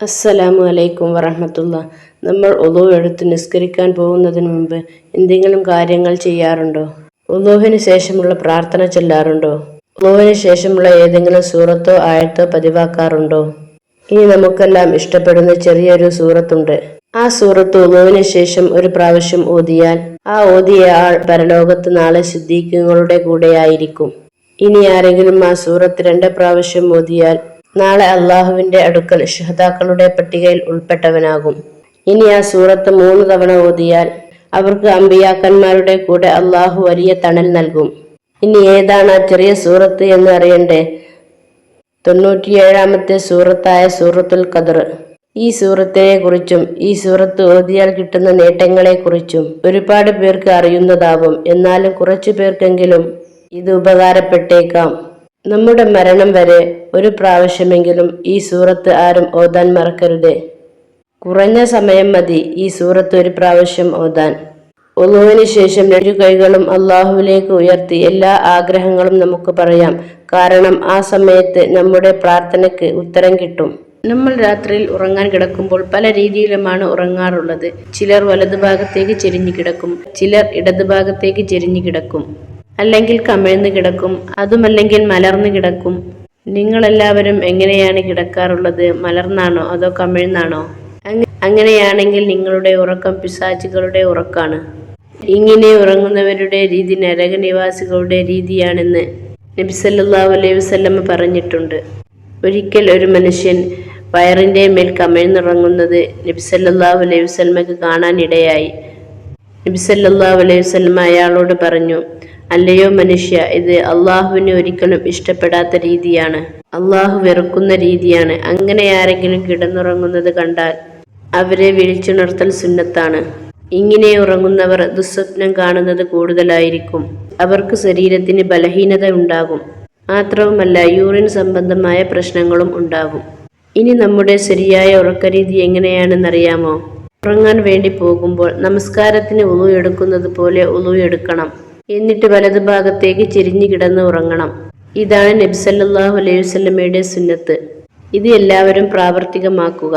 അസ്സലാമു അലൈക്കും വറഹമത്തുള്ള. നമ്മൾ ഒലു എടുത്ത് നിസ്കരിക്കാൻ പോകുന്നതിന് മുമ്പ് എന്തെങ്കിലും കാര്യങ്ങൾ ചെയ്യാറുണ്ടോ? ഒലുവിന് ശേഷമുള്ള പ്രാർത്ഥന ചൊല്ലാറുണ്ടോ? ഒലുവിന് ശേഷമുള്ള ഏതെങ്കിലും സൂറത്തോ ആയത്തോ പതിവാക്കാറുണ്ടോ? ഇനി നമുക്കെല്ലാം ഇഷ്ടപ്പെടുന്ന ചെറിയൊരു സൂറത്തുണ്ട്. ആ സൂറത്ത് ഒലോവിന് ശേഷം ഒരു പ്രാവശ്യം ഓതിയാൽ ആ ഓതിയ ആൾ പരലോകത്ത് നാളെ സിദ്ദീഖുകളുടെ കൂടെയായിരിക്കും. ഇനി ആരെങ്കിലും ആ സൂറത്ത് രണ്ട് പ്രാവശ്യം ഓതിയാൽ നാളെ അള്ളാഹുവിന്റെ അടുക്കൽ ഷഹദാക്കളുടെ പട്ടികയിൽ ഉൾപ്പെട്ടവനാകും. ഇനി ആ സൂറത്ത് മൂന്ന് തവണ ഓതിയാൽ അവർക്ക് അമ്പിയാക്കന്മാരുടെ കൂടെ അള്ളാഹു വലിയ തണൽ നൽകും. ഇനി ഏതാണ് ആ ചെറിയ സൂറത്ത് എന്ന് അറിയണ്ടേ? തൊണ്ണൂറ്റിയേഴാമത്തെ സൂറത്തായ സൂറത്തുൽ ഖദർ. ഈ സൂറത്തിനെ കുറിച്ചും ഈ സൂറത്ത് ഓതിയാൽ കിട്ടുന്ന നേട്ടങ്ങളെ കുറിച്ചും ഒരുപാട് പേർക്ക് അറിയുന്നതാവും. എന്നാലും കുറച്ചു പേർക്കെങ്കിലും ഇത് ഉപകാരപ്പെട്ടേക്കാം. നമ്മുടെ മരണം വരെ ഒരു പ്രാവശ്യമെങ്കിലും ഈ സൂറത്ത് ആരും ഓതാൻ മറക്കരുത്. കുറഞ്ഞ സമയം മതി ഈ സൂറത്ത് ഒരു പ്രാവശ്യം ഓതാൻ. ഒന്നുവിന് ശേഷം രണ്ടു കൈകളും അള്ളാഹുവിലേക്ക് ഉയർത്തി എല്ലാ ആഗ്രഹങ്ങളും നമുക്ക് പറയാം. കാരണം ആ സമയത്ത് നമ്മുടെ പ്രാർത്ഥനയ്ക്ക് ഉത്തരം കിട്ടും. നമ്മൾ രാത്രിയിൽ ഉറങ്ങാൻ കിടക്കുമ്പോൾ പല രീതിയിലുമാണ് ഉറങ്ങാറുള്ളത്. ചിലർ വലതുഭാഗത്തേക്ക് ചെരിഞ്ഞു കിടക്കും. ചിലർ ഇടതുഭാഗത്തേക്ക് ചെരിഞ്ഞു കിടക്കും. അല്ലെങ്കിൽ കമിഴ്ന്ന് കിടക്കും അതുമല്ലെങ്കിൽ മലർന്നു കിടക്കും. നിങ്ങളെല്ലാവരും എങ്ങനെയാണ് കിടക്കാറുള്ളത്? മലർന്നാണോ അതോ കമിഴ്ന്നാണോ? അങ്ങനെയാണെങ്കിൽ നിങ്ങളുടെ ഉറക്കം പിശാചികളുടെ ഉറക്കാണ്. ഇങ്ങനെ ഉറങ്ങുന്നവരുടെ രീതി നരകനിവാസികളുടെ രീതിയാണെന്ന് നബിസല്ലാഹു അലൈഹി വസല്ലമ പറഞ്ഞിട്ടുണ്ട്. ഒരിക്കൽ ഒരു മനുഷ്യൻ വയറിന്റെ മേൽ കമിഴ്ന്നുറങ്ങുന്നത് നബിസല്ലാഹു അലൈഹി വസല്ലമക്ക് കാണാനിടയായി. നബിസല്ലാഹു അലൈഹി വസല്ലമ അയാളോട് പറഞ്ഞു അല്ലയോ മനുഷ്യ ഇത് അള്ളാഹുവിന് ഒരിക്കലും ഇഷ്ടപ്പെടാത്ത രീതിയാണ്. അള്ളാഹു വെറുക്കുന്ന രീതിയാണ്. അങ്ങനെ ആരെങ്കിലും കിടന്നുറങ്ങുന്നത് കണ്ടാൽ അവരെ വിളിച്ചുണർത്തൽ സുന്നത്താണ്. ഇങ്ങനെ ഉറങ്ങുന്നവർ ദുസ്വപ്നം കാണുന്നത് കൂടുതലായിരിക്കും. അവർക്ക് ശരീരത്തിന് ബലഹീനത ഉണ്ടാകും. മാത്രവുമല്ല യൂറിൻ സംബന്ധമായ പ്രശ്നങ്ങളും ഉണ്ടാകും. ഇനി നമ്മുടെ ശരിയായ ഉറക്കരീതി എങ്ങനെയാണെന്നറിയാമോ? ഉറങ്ങാൻ വേണ്ടി പോകുമ്പോൾ നമസ്കാരത്തിന് ഉളു എടുക്കുന്നത് പോലെ ഉളു എടുക്കണം എന്നിട്ട് വലതുഭാഗത്തേക്ക് ഭാഗത്തേക്ക് ചെരിഞ്ഞു കിടന്ന് ഉറങ്ങണം. ഇതാണ് നബ്സല്ലാഹു അലൈഹി വസല്ലമയുടെ സുന്നത്ത്. ഇത് എല്ലാവരും പ്രാവർത്തികമാക്കുക.